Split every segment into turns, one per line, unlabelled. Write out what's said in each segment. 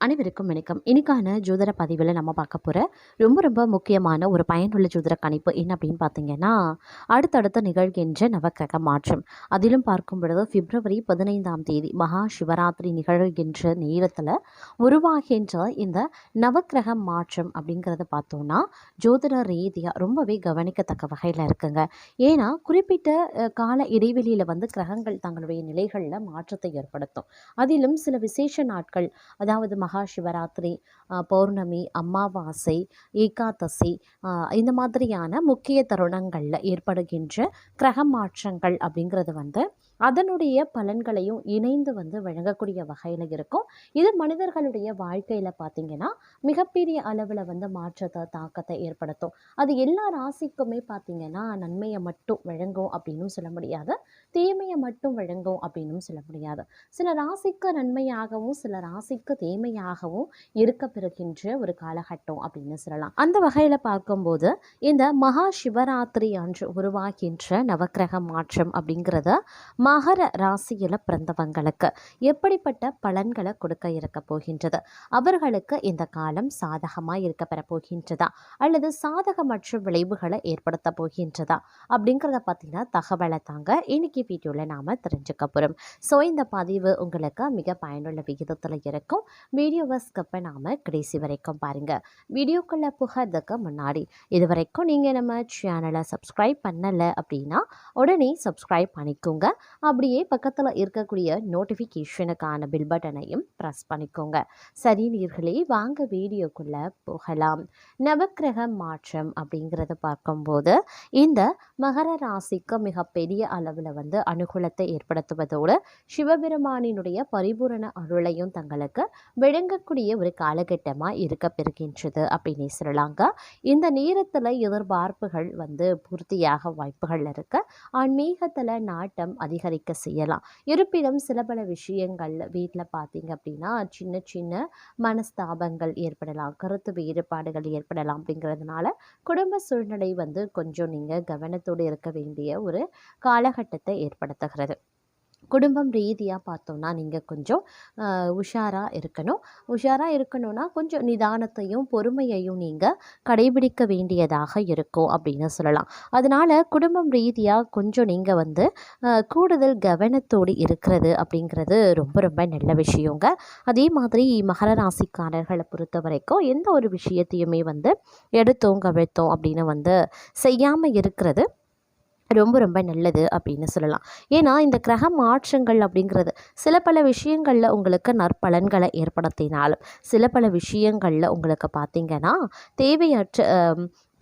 அனைவருக்கும் வணக்கம். இன்றைக்கான ஜோதிட பதிவில் நம்ம பார்க்க போகிற ரொம்ப ரொம்ப முக்கியமான ஒரு பயனுள்ள ஜோதிட கணிப்பு என்ன அப்படின்னு பார்த்தீங்கன்னா அடுத்தடுத்து நிகழ்கின்ற நவக்கிரக மாற்றம். அதிலும் பார்க்கும் பொழுது பிப்ரவரி பதினைந்தாம் தேதி மகா சிவராத்திரி நிகழ்கின்ற நேரத்தில் உருவாகின்ற இந்த நவக்கிரக மாற்றம் அப்படிங்கிறத பார்த்தோம்னா ஜோதிட ரீதியாக ரொம்பவே கவனிக்கத்தக்க வகையில் இருக்குங்க. ஏன்னா குறிப்பிட்ட கால இடைவெளியில் வந்து கிரகங்கள் தங்களுடைய நிலைகளில் மாற்றத்தை ஏற்படுத்தும். அதிலும் சில விசேஷ நாட்கள் அதாவது மகா சிவராத்திரி பௌர்ணமி அமாவாசை ஏகாதசி இந்த மாதிரியான முக்கிய தருணங்களில் ஏற்படுகின்ற கிரக மாற்றங்கள் அப்படிங்கிறது வந்து அதனுடைய பலன்களையும் இணைந்து வந்து வழங்கக்கூடிய வகையில் இருக்கும். இது மனிதர்களுடைய வாழ்க்கையில் பார்த்தீங்கன்னா மிகப்பெரிய அளவில் வந்து மாற்றத்தை தாக்கத்தை ஏற்படுத்தும். அது எல்லா ராசிக்குமே பார்த்தீங்கன்னா நன்மையை மட்டும் வழங்கும் அப்படின்னும் சொல்ல முடியாது. தீமையை மட்டும் வழங்கும் அப்படின்னும் சொல்ல முடியாது. சில ராசிக்கு நன்மையாகவும் சில ராசிக்கு தீமையாகவும் இருக்க பெறுகின்ற ஒரு காலகட்டம் அப்படின்னு சொல்லலாம். அந்த வகையில் பார்க்கும்போது இந்த மகா சிவராத்திரி அன்று உருவாகின்ற நவக்கிரக மாற்றம் அப்படிங்கிறத மகர ராசியில் பிறந்தவங்களுக்கு எப்படிப்பட்ட பலன்களை கொடுக்க இருக்க போகின்றது? அவர்களுக்கு இந்த காலம் சாதகமாக இருக்க பெற போகின்றதா? அல்லது சாதகமற்ற விளைவுகளை ஏற்படுத்த போகின்றதா? அப்படிங்கிறத பார்த்தீங்கன்னா தகவலை தாங்க இன்னைக்கு வீடியோவில் நாம் தெரிஞ்சுக்க போகிறோம் ஸோ இந்த பதிவு உங்களுக்கு மிக பயனுள்ள விகிதத்தில் இருக்கும். வீடியோவை ஸ்கிப்பை நாம் கடைசி வரைக்கும் பாருங்கள் வீடியோக்குள்ளே புகிறதுக்கு முன்னாடி இது வரைக்கும் நீங்கள் நம்ம சேனலை சப்ஸ்கிரைப் பண்ணலை அப்படின்னா உடனே சப்ஸ்கிரைப் பண்ணிக்கோங்க. அப்படியே பக்கத்தில் இருக்கக்கூடிய நோட்டிஃபிகேஷனுக்கான பில் பட்டனையும் ப்ரெஸ் பண்ணிக்கோங்க. சரி நீர்களே வாங்க வீடியோக்குள்ளே போகலாம். நவக்கிரக மாற்றம் அப்படிங்கிறத பார்க்கும்போது இந்த மகர ராசிக்கு மிகப்பெரிய அளவில் வந்து அனுகூலத்தை ஏற்படுத்துவதோடு சிவபெருமானினுடைய பரிபூரண அருளையும் தங்களுக்கு விளங்கக்கூடிய ஒரு காலகட்டமாக இருக்க பெறுகின்றது அப்படின்னு சொல்லலாங்க. இந்த நேரத்தில் எதிர்பார்ப்புகள் வந்து பூர்த்தியாக வாய்ப்புகள் இருக்கு ஆன்மீகத்தில் நாட்டம் அதிகரிக்க செய்யலாம். இருப்பினும் சில பல விஷயங்கள் வீட்டில் பார்த்தீங்க அப்படின்னா சின்ன சின்ன மனஸ்தாபங்கள் ஏற்படலாம் கருத்து வேறுபாடுகள் ஏற்படலாம் அப்படிங்கிறதுனால குடும்ப சூழ்நிலை வந்து கொஞ்சம் நீங்கள் கவனத்தோடு இருக்க வேண்டிய ஒரு காலகட்டத்தை ஏற்படுத்துகிறது. குடும்பம் ரீதியாக பார்த்தோம்னா நீங்கள் கொஞ்சம் உஷாராக இருக்கணும். உஷாராக இருக்கணும்னா கொஞ்சம் நிதானத்தையும் பொறுமையையும் நீங்கள் கடைபிடிக்க வேண்டியதாக இருக்கும் அப்படின்னு சொல்லலாம். அதனால் குடும்பம் ரீதியாக கொஞ்சம் நீங்கள் வந்து கூடுதல் கவனத்தோடு இருக்கிறது அப்படிங்கிறது ரொம்ப ரொம்ப நல்ல விஷயங்க. அதே மாதிரி மகர ராசிக்காரர்களை பொறுத்த வரைக்கும் எந்த ஒரு விஷயத்தையுமே வந்து எடுத்தோம் கவிழ்த்தோம் அப்படின்னு வந்து செய்யாமல் இருக்கிறது. ரொம்ப ரொம்ப நல்லது அப்படின்னு சொல்லலாம். ஏன்னா இந்த கிரக மாற்றங்கள் அப்படிங்கிறது சில பல விஷயங்களில் உங்களுக்கு நற்பலன்களை ஏற்படுத்தினாலும் சில பல விஷயங்களில் உங்களுக்கு பார்த்திங்கன்னா தேவையற்ற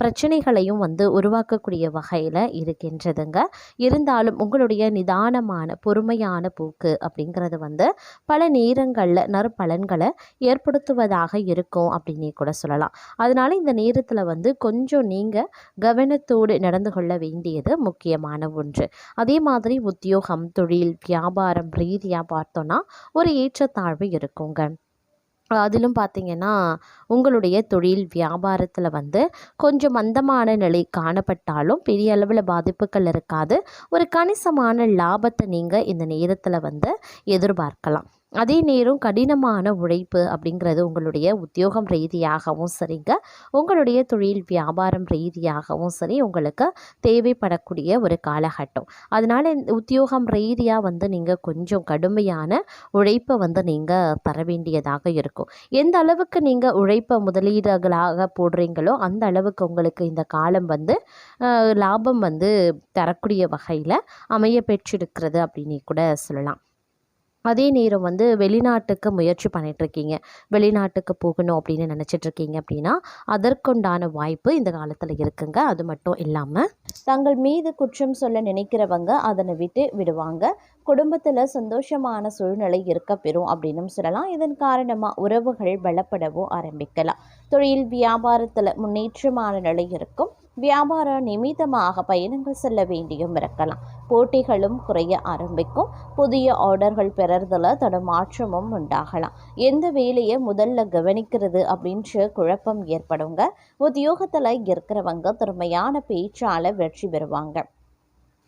பிரச்சனைகளையும் வந்து உருவாக்கக்கூடிய வகையில் இருக்கின்றதுங்க. இருந்தாலும் உங்களுடைய நிதானமான பொறுமையான போக்கு அப்படிங்கிறது வந்து பல நேரங்களில் நற்பலன்களை ஏற்படுத்துவதாக இருக்கும் அப்படின்னே கூட சொல்லலாம். அதனால் இந்த நேரத்தில் வந்து கொஞ்சம் நீங்கள் கவனத்தோடு நடந்து கொள்ள வேண்டியது முக்கியமான ஒன்று. அதே மாதிரி உத்தியோகம் தொழில் வியாபாரம் ரீதியாக பார்த்தோன்னா ஒரு ஏற்றத்தாழ்வு இருக்குங்க. அதிலும் பார்த்தீங்கன்னா உங்களுடைய தொழில் வியாபாரத்தில் வந்து கொஞ்சம் மந்தமான நிலை காணப்பட்டாலும் பெரிய அளவில் பாதிப்புகள் இருக்காது. ஒரு கணிசமான லாபத்தை நீங்கள் இந்த நேரத்தில் வந்து எதிர்பார்க்கலாம். அதே நேரம் கடினமான உழைப்பு அப்படிங்கிறது உங்களுடைய உத்தியோகம் ரீதியாகவும் சரிங்க. உங்களுடைய தொழில் வியாபாரம் ரீதியாகவும் சரி உங்களுக்கு தேவைப்படக்கூடிய ஒரு காலகட்டம். அதனால் இந்த உத்தியோகம் ரீதியாக வந்து நீங்கள் கொஞ்சம் கடுமையான உழைப்பை வந்து நீங்கள் தர வேண்டியதாக இருக்கும். எந்த அளவுக்கு நீங்கள் உழைப்பை முதலீடுகளாக போடுறீங்களோ அந்த அளவுக்கு உங்களுக்கு இந்த காலம் வந்து லாபம் வந்து தரக்கூடிய வகையில் அமைய பெற்றிருக்கிறது அப்படின்னு கூட சொல்லலாம். அதே நேரம் வந்து வெளிநாட்டுக்கு முயற்சி பண்ணிட்டு இருக்கீங்க வெளிநாட்டுக்கு போகணும் அப்படின்னு நினச்சிட்ருக்கீங்க அப்படின்னா அதற்குண்டான வாய்ப்பு இந்த காலத்தில் இருக்குங்க. அது மட்டும் இல்லாமல் தங்கள் மீது குற்றம் சொல்ல நினைக்கிறவங்க அதனை விட்டு விடுவாங்க. குடும்பத்தில் சந்தோஷமான சூழ்நிலை இருக்க பெறும் அப்படின்னும் சொல்லலாம். இதன் காரணமாக உறவுகள் பலப்படவும் ஆரம்பிக்கலாம். தொழில் வியாபாரத்தில் முன்னேற்றமான நிலை இருக்கும். வியாபார நிமித்தமாக பயணங்கள் செல்ல வேண்டியும் இருக்கலாம். போட்டிகளும் குறைய ஆரம்பிக்கும். புதிய ஆர்டர்கள் பெறறதில் தடுமாற்றமும் உண்டாகலாம். எந்த வேலையை முதல்ல கவனிக்கிறது அப்படின்ற குழப்பம் ஏற்படுங்க. உத்தியோகத்தில் இருக்கிறவங்க திறமையான பேச்சால் வெற்றி பெறுவாங்க.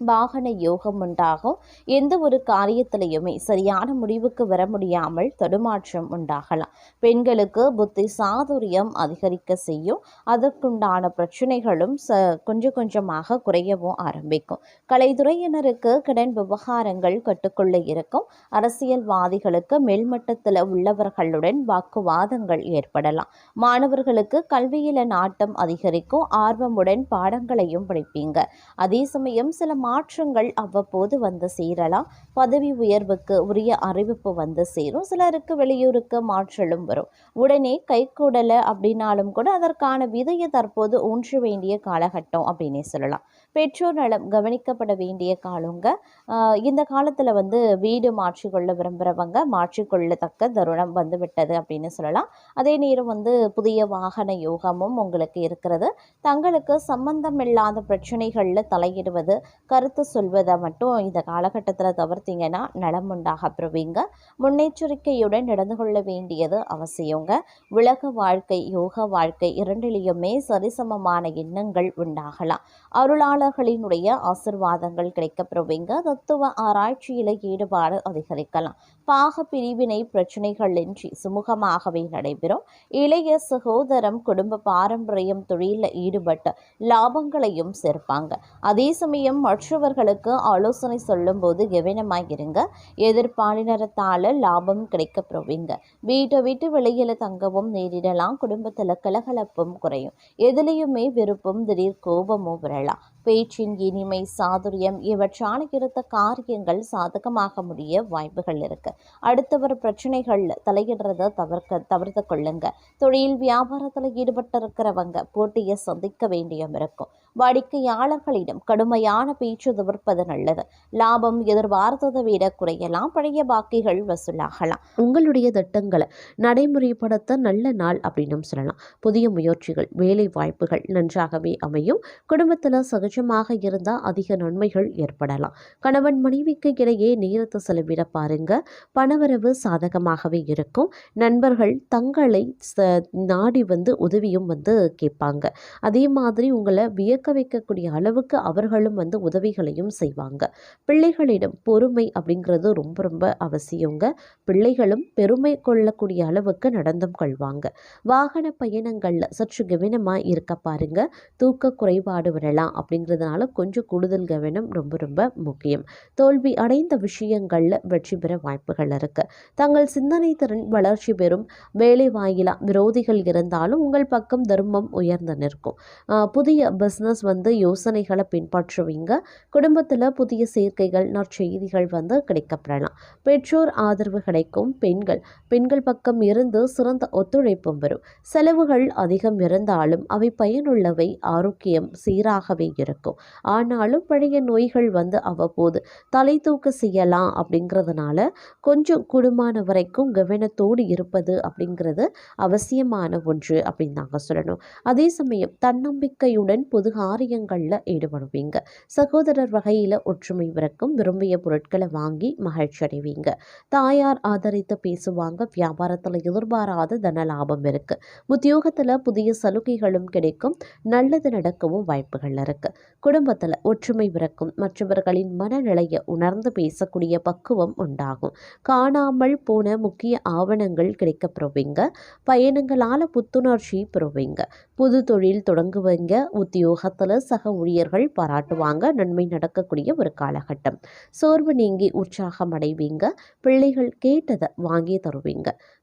வாகன யோகம் உண்டாகும். எந்த ஒரு காரியத்திலையுமே சரியான முடிவுக்கு வர முடியாமல் தடுமாற்றம் உண்டாகலாம். பெண்களுக்கு புத்தி சாதுரியம் அதிகரிக்க செய்யும். அதற்குண்டான பிரச்சனைகளும் ச கொஞ்சம் கொஞ்சமாக குறையவும் ஆரம்பிக்கும். கலைத்துறையினருக்கு கடன் விவகாரங்கள் கட்டுக்குள்ள இருக்கும். அரசியல்வாதிகளுக்கு மேல்மட்டத்தில் உள்ளவர்களுடன் வாக்குவாதங்கள் ஏற்படலாம். மாணவர்களுக்கு கல்வியில நாட்டம் அதிகரிக்கும். ஆர்வமுடன் பாடங்களையும் படிப்பீங்க. அதே சமயம் சில மாற்றங்கள் அவ்வப்போது வந்து சேரலாம். பதவி உயர்வுக்கு உரிய அறிவிப்பு வந்து சேரும். சிலருக்கு வெளியூருக்கு மாற்றலும் வரும். உடனே கைகூடலை அப்படின்னாலும் கூட அதற்கான விதையை தற்போது ஊன்ற வேண்டிய காலகட்டம் அப்படின்னே சொல்லலாம். பெற்றோர் நலம் கவனிக்கப்பட வேண்டிய காலங்க. இந்த காலத்தில் வந்து வீடு மாற்றிக்கொள்ள விரும்புகிறவங்க மாற்றிக்கொள்ளத்தக்க தருணம் வந்து விட்டது அப்படின்னு சொல்லலாம். அதே நேரம் வந்து புதிய வாகன யோகமும் உங்களுக்கு இருக்கிறது. தங்களுக்கு சம்பந்தம் இல்லாத பிரச்சனைகளில் தலையிடுவது கருத்து சொல்வதை மட்டும் இந்த காலகட்டத்தில் தவிர்த்தீங்கன்னா நலம் உண்டாக பெறுவீங்க முன்னெச்சரிக்கையுடன் நடந்து கொள்ள வேண்டியது அவசியங்க. உலக வாழ்க்கை யோக வாழ்க்கை இரண்டிலையுமே சரிசமமான எண்ணங்கள் உண்டாகலாம். அருளாளர்களினுடைய ஆசிர்வாதங்கள் கிடைக்கப்பெறுவீங்க தத்துவ ஆராய்ச்சியில் ஈடுபாடு அதிகரிக்கலாம். பாக பிரிவினை பிரச்சினைகளின்றி சுமூகமாகவே நடைபெறும். இளைய சகோதரம் குடும்ப பாரம்பரியம் தொழிலில் ஈடுபட்டு லாபங்களையும் சேர்ப்பாங்க. அதே சமயம் மற்றவர்களுக்கு ஆலோசனை சொல்லும்போது கவனமாக இருங்க எதிர்பாலினரத்தால் லாபம் கிடைக்க போவீங்க வீட்டை விட்டு வெளியில் தங்கவும் நேரிடலாம். குடும்பத்தில் கலகலப்பும் குறையும். எதுலேயுமே விருப்பம் திடீர் கோபமும் வரலாம். பேச்சின் இனிமை சாதுரியம் இவற்றால் இருந்த காரியங்கள் சாதகமாக முடிய வாய்ப்புகள் இருக்கு. அடுத்தவர் பிரச்சனைகள்ல தலையிடுறத தவிர்க்க தவிர்த்து கொள்ளுங்க. தொழில் வியாபாரத்தில் ஈடுபட்டிருக்கிறவங்க போட்டியை சந்திக்க வேண்டியும் இருக்கும். வாடிக்கையாளர்களிடம் கடுமையான பேச்சு தவிர்ப்பது நல்லது. லாபம் எதிர்பார்த்ததை விட குறையலாம். பழைய பாக்கிகள் வசூலாகலாம்.
உங்களுடைய திட்டங்களை நடைமுறைப்படுத்த நல்ல நாள் அப்படின்னு சொல்லலாம். புதிய முயற்சிகள் வேலை வாய்ப்புகள் நன்றாகவே அமையும். குடும்பத்தில் சகஜமாக இருந்தால் அதிக நன்மைகள் ஏற்படலாம். கணவன் மனைவிக்கு இடையே நேரத்தை செலவிட பாருங்க. பணவரவு சாதகமாகவே இருக்கும். நண்பர்கள் தங்களை ச நாடி வந்து உதவியும் வந்து கேட்பாங்க. அதே மாதிரி உங்களை வியக்க வைக்கக்கூடிய அளவுக்கு அவர்களும் வந்து உதவிகளையும் செய்வாங்க. பிள்ளைகளிடம் பொறுமை அப்படிங்கிறது ரொம்ப ரொம்ப அவசியங்க. பிள்ளைகளும் பெருமை கொள்ளக்கூடிய அளவுக்கு நடந்தும் கொள்வாங்க. வாகன பயணங்களில் சற்று கவனமாக இருக்க பாருங்க. தூக்க குறைபாடு வரலாம் அப்படிங்கிறதுனால கொஞ்சம் கூடுதல் கவனம் ரொம்ப ரொம்ப முக்கியம். தோல்வி அடைந்த விஷயங்களில் வெற்றி பெற வாய்ப்புகள் இருக்கு. தங்கள் சிந்தனை திறன் வளர்ச்சி பெறும். வேலை வாயிலா விரோதிகள் இருந்தாலும் உங்கள் பக்கம் தர்மம் உயர்ந்து நிற்கும். புதிய பிஸ்னஸ் வந்து யோசனைகளை பின்பற்றுவீங்க. குடும்பத்தில் புதிய சேர்க்கைகள் நற்செய்திகள் வந்து கிடைக்கப்படலாம். பெற்றோர் ஆதரவு கிடைக்கும். பெண்கள் பெண்கள் பக்கம் இருந்து சிறந்த ஒத்துழைப்பும் வரும். செலவுகள் அதிகம் இருந்தாலும் அவை பயனுள்ளவை ஆரோக்கியம் சீராகவே இருக்கும். ஆனாலும் பழைய நோய்கள் வந்து அவ்வப்போது தலை தூக்க செய்யலாம் அப்படிங்கிறதுனால கொஞ்சம் கூடுமான வரைக்கும் கவனத்தோடு இருப்பது அப்படிங்கிறது அவசியமான ஒன்று அப்படின்னு நாங்கள் சொல்லணும். அதே சமயம் தன்னம்பிக்கையுடன் பொது காரியங்களில் ஈடுபடுவீங்க. சகோதரர் வகையில் ஒற்றுமை பிறக்கும். விரும்பிய பொருட்களை வாங்கி மகிழ்ச்சி அடைவீங்க. தாயார் ஆதரித்து பேசுவாங்க. வியாபாரத்தில் எதிர்பாராத தன லாபம் இருக்கு. உத்தியோகத்தில் புதிய சலுகைகளும் கிடைக்கும். நல்லது நடக்கவும் வாய்ப்புகள் இருக்கு. குடும்பத்தில் ஒற்றுமை பிறக்கும். மற்றவர்களின் மனநிலையை உணர்ந்து பேசக்கூடிய பக்குவம் உண்டாகும். காணாமல் போன முக்கிய ஆவணங்கள் கிடைக்க பெறுவீங்க பயணங்களால் புத்துணர்ச்சி பெறுவீங்க. புது தொழில் தொடங்குவீங்க. காலத்தில் சக ஊழியர்கள் பாராட்டுவாங்க. நன்மை நடக்கக்கூடிய ஒரு காலகட்டம். சோர்வு நீங்கி உற்சாகம் அடைவீங்க. பிள்ளைகள் கேட்டதை வாங்கி தருவீங்க.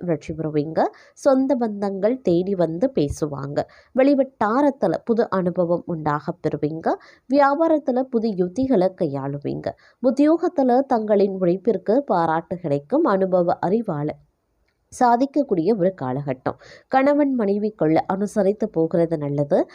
வெற்றி பெறுவீங்க சொந்த பந்தங்கள் தேடி வந்து பேசுவாங்க. வெளிவட்டாரத்தில் புது அனுபவம் உண்டாக பெறுவீங்க. வியாபாரத்தில் புது யுத்திகளை கையாளுவீங்க. உத்தியோகத்தில் தங்களின் உழைப்பிற்கு பாராட்டு கிடைக்கும். அனுபவ அறிவால சாதிக்கக்கூடிய ஒரு காலகட்டம். கணவன் மனைவிக்குள்ள அனுசரித்து போகிறது நல்லது.